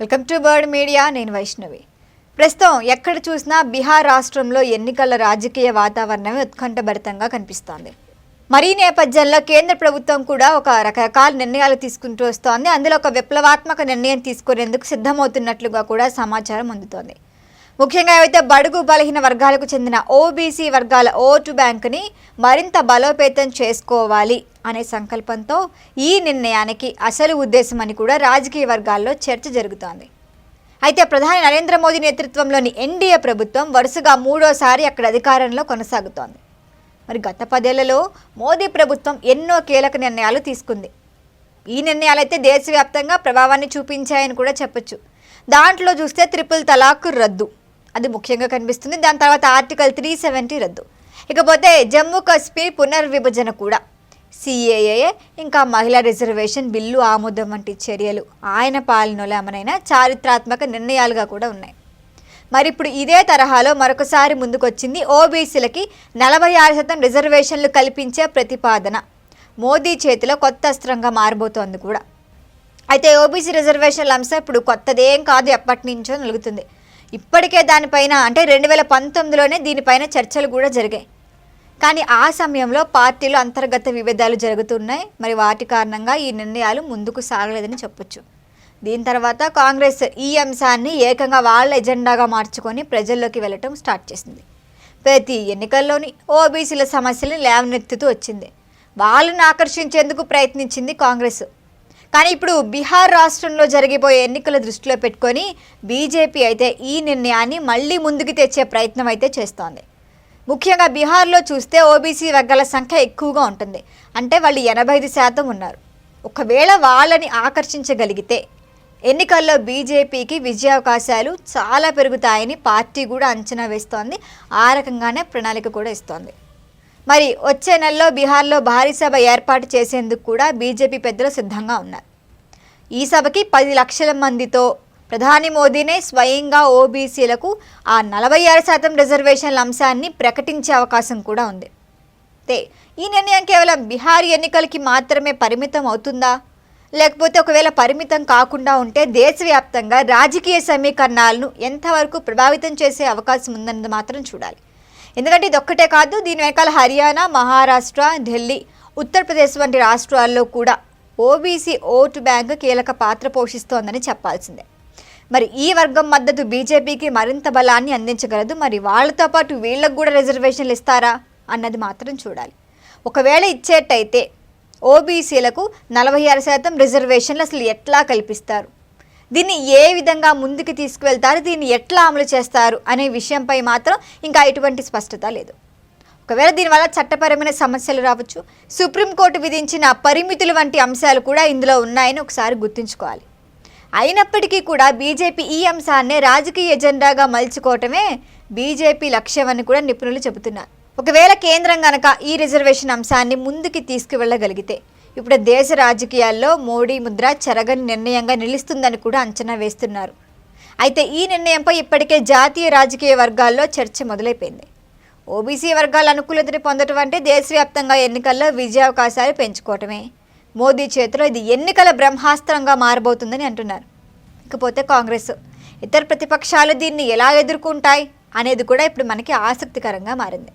Welcome to bird media నేను వైష్ణవి. ప్రస్తుతం ఎక్కడ చూసినా బీహార్ రాష్ట్రంలో ఎన్నికల రాజకీయ వాతావరణమే ఉత్కంఠభరితంగా కనిపిస్తోంది. మరి ఈ నేపథ్యంలో కేంద్ర ప్రభుత్వం కూడా ఒక రకరకాల నిర్ణయాలు తీసుకుంటూ వస్తోంది. అందులో ఒక విప్లవాత్మక నిర్ణయం తీసుకునేందుకు సిద్ధమవుతున్నట్లుగా కూడా సమాచారం అందుతోంది. ముఖ్యంగా అయితే బడుగు బలహీన వర్గాలకు చెందిన ఓబీసీ వర్గాల ఓటు బ్యాంకుని మరింత బలోపేతం చేసుకోవాలి అనే సంకల్పంతో ఈ నిర్ణయానికి అసలు ఉద్దేశం అని కూడా రాజకీయ వర్గాల్లో చర్చ జరుగుతోంది. అయితే ప్రధాని నరేంద్ర మోదీ నేతృత్వంలోని ఎన్డీఏ ప్రభుత్వం వరుసగా మూడోసారి అక్కడ అధికారంలో కొనసాగుతోంది. మరి గత పదేళ్ళలో మోదీ ప్రభుత్వం ఎన్నో కీలక నిర్ణయాలు తీసుకుంది. ఈ నిర్ణయాలు అయితే దేశవ్యాప్తంగా ప్రభావాన్ని చూపించాయని కూడా చెప్పొచ్చు. దాంట్లో చూస్తే త్రిపుల్ తలాక్ రద్దు. అది ముఖ్యంగా కనిపిస్తుంది. దాని తర్వాత ఆర్టికల్ త్రీ సెవెంటీ రద్దు. ఇకపోతే జమ్మూ కాశ్మీర్ పునర్విభజన కూడా. సిఏఏ ఇంకా మహిళా రిజర్వేషన్ బిల్లు ఆమోదం వంటి చర్యలు ఆయన పాలనలో అమనైన చారిత్రాత్మక నిర్ణయాలుగా కూడా ఉన్నాయి. మరి ఇప్పుడు ఇదే తరహాలో మరొకసారి ముందుకొచ్చింది ఓబీసీలకి నలభై ఆరు శాతం రిజర్వేషన్లు కల్పించే ప్రతిపాదన. మోదీ చేతిలో కొత్త అస్త్రంగా మారబోతోంది కూడా. అయితే ఓబీసీ రిజర్వేషన్ల అంశం ఇప్పుడు కొత్తదేం కాదు ఎప్పటి నుంచో నలుగుతుంది. ఇప్పటికే దానిపైన అంటే రెండు వేల పంతొమ్మిదిలోనే దీనిపైన చర్చలు కూడా జరిగాయి. కానీ ఆ సమయంలో పార్టీలో అంతర్గత విభేదాలు జరుగుతున్నాయి. మరి వాటి కారణంగా ఈ నిర్ణయాలు ముందుకు సాగలేదని చెప్పొచ్చు. దీని తర్వాత కాంగ్రెస్ ఈ అంశాన్ని ఏకంగా వాళ్ళ ఎజెండాగా మార్చుకొని ప్రజల్లోకి వెళ్ళటం స్టార్ట్ చేసింది. ప్రతి ఎన్నికల్లోని ఓబీసీల సమస్యలను లేవనెత్తుతూ వచ్చింది. వాళ్ళని ఆకర్షించేందుకు ప్రయత్నించింది కాంగ్రెస్. కానీ ఇప్పుడు బీహార్ రాష్ట్రంలో జరిగిపోయే ఎన్నికల దృష్టిలో పెట్టుకొని బీజేపీ అయితే ఈ నిర్ణయాన్ని మళ్ళీ ముందుకు తెచ్చే ప్రయత్నం అయితే చేస్తోంది. ముఖ్యంగా బీహార్లో చూస్తే ఓబీసీ వర్గాల సంఖ్య ఎక్కువగా ఉంటుంది. అంటే వాళ్ళు ఎనభై ఐదు శాతం ఉన్నారు. ఒకవేళ వాళ్ళని ఆకర్షించగలిగితే ఎన్నికల్లో బీజేపీకి విజయావకాశాలు చాలా పెరుగుతాయని పార్టీ కూడా అంచనా వేస్తోంది. ఆ రకంగానే ప్రణాళిక కూడా ఇస్తోంది. మరి వచ్చే నెలలో బీహార్లో భారీ సభ ఏర్పాటు చేసేందుకు కూడా బీజేపీ పెద్దలు సిద్ధంగా ఉన్నారు. ఈ సభకి పది లక్షల మందితో ప్రధాని మోదీనే స్వయంగా ఓబీసీలకు ఆ నలభై ఆరు శాతం రిజర్వేషన్ల అంశాన్ని ప్రకటించే అవకాశం కూడా ఉంది. అయితే ఈ నిర్ణయం కేవలం బీహార్ ఎన్నికలకి మాత్రమే పరిమితం అవుతుందా? లేకపోతే ఒకవేళ పరిమితం కాకుండా ఉంటే దేశవ్యాప్తంగా రాజకీయ సమీకరణాలను ఎంతవరకు ప్రభావితం చేసే అవకాశం ఉందన్నది మాత్రం చూడాలి. ఎందుకంటే ఇది ఒక్కటే కాదు దీని వెనకాల హర్యానా మహారాష్ట్ర ఢిల్లీ ఉత్తరప్రదేశ్ వంటి రాష్ట్రాల్లో కూడా ఓబీసీ ఓటు బ్యాంకు కీలక పాత్ర పోషిస్తోందని చెప్పాల్సిందే. మరి ఈ వర్గం మద్దతు బీజేపీకి మరింత బలాన్ని అందించగలదు. మరి వాళ్ళతో పాటు వీళ్ళకు కూడా రిజర్వేషన్లు ఇస్తారా అన్నది మాత్రం చూడాలి. ఒకవేళ ఇచ్చేట్టయితే ఓబీసీలకు నలభై ఆరు శాతం రిజర్వేషన్లు అసలు ఎట్లా కల్పిస్తారు? దీన్ని ఏ విధంగా ముందుకు తీసుకువెళ్తారు దీన్ని ఎట్లా అమలు చేస్తారు అనే విషయంపై మాత్రం ఇంకా ఎటువంటి స్పష్టత లేదు. ఒకవేళ దీనివల్ల చట్టపరమైన సమస్యలు రావచ్చు సుప్రీంకోర్టు విధించిన పరిమితులు వంటి అంశాలు కూడా ఇందులో ఉన్నాయని ఒకసారి గుర్తుంచుకోవాలి. అయినప్పటికీ కూడా బీజేపీ ఈ అంశాన్నే రాజకీయ ఎజెండాగా మలుచుకోవటమే బీజేపీ లక్ష్యం అని కూడా నిపుణులు చెబుతున్నారు. ఒకవేళ కేంద్రం గనక ఈ రిజర్వేషన్ అంశాన్ని ముందుకి తీసుకువెళ్ళగలిగితే ఇప్పుడు దేశ రాజకీయాల్లో మోడీ ముద్ర చెరగని నిర్ణయంగా నిలుస్తుందని కూడా అంచనా వేస్తున్నారు. అయితే ఈ నిర్ణయంపై ఇప్పటికే జాతీయ రాజకీయ వర్గాల్లో చర్చ మొదలైపోయింది. ఓబీసీ వర్గాల అనుకూలతని పొందటం అంటే దేశవ్యాప్తంగా ఎన్నికల్లో విజయావకాశాలు పెంచుకోవటమే. మోదీ చేతిలో ఇది ఎన్నికల బ్రహ్మాస్త్రంగా మారబోతుందని అంటున్నారు. ఇకపోతే కాంగ్రెస్ ఇతర ప్రతిపక్షాలు దీన్ని ఎలా ఎదుర్కొంటాయి అనేది కూడా ఇప్పుడు మనకి ఆసక్తికరంగా మారింది.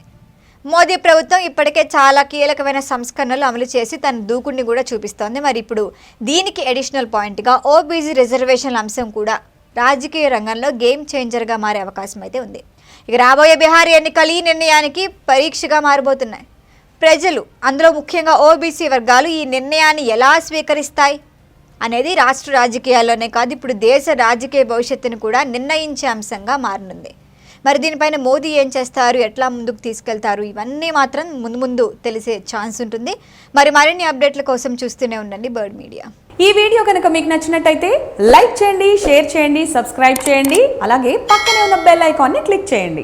మోదీ ప్రభుత్వం ఇప్పటికే చాలా కీలకమైన సంస్కరణలు అమలు చేసి తన దూకుడిని కూడా చూపిస్తోంది. మరి ఇప్పుడు దీనికి అడిషనల్ పాయింట్గా ఓబీసీ రిజర్వేషన్ల అంశం కూడా రాజకీయ రంగంలో గేమ్ చేంజర్గా మారే అవకాశం అయితే ఉంది. ఇక రాబోయే బీహార్ ఎన్నికలు ఈ నిర్ణయానికి పరీక్షగా మారబోతున్నాయి. ప్రజలు అందులో ముఖ్యంగా ఓబీసీ వర్గాలు ఈ నిర్ణయాన్ని ఎలా స్వీకరిస్తాయి అనేది రాష్ట్ర రాజకీయాల్లోనే కాదు ఇప్పుడు దేశ రాజకీయ భవిష్యత్తును కూడా నిర్ణయించే అంశంగా మారనుంది. మరి దీనిపైన మోదీ ఏం చేస్తారు? ఎట్లా ముందుకు తీసుకెళ్తారు? ఇవన్నీ మాత్రం ముందు ముందు తెలిసే ఛాన్స్ ఉంటుంది. మరి మరిన్ని అప్డేట్ల కోసం చూస్తూనే ఉండండి బర్డ్ మీడియా. ఈ వీడియో కనుక మీకు నచ్చినట్టయితే లైక్ చేయండి షేర్ చేయండి సబ్స్క్రైబ్ చేయండి. అలాగే పక్కనే ఉన్న బెల్ ఐకాన్ని క్లిక్ చేయండి.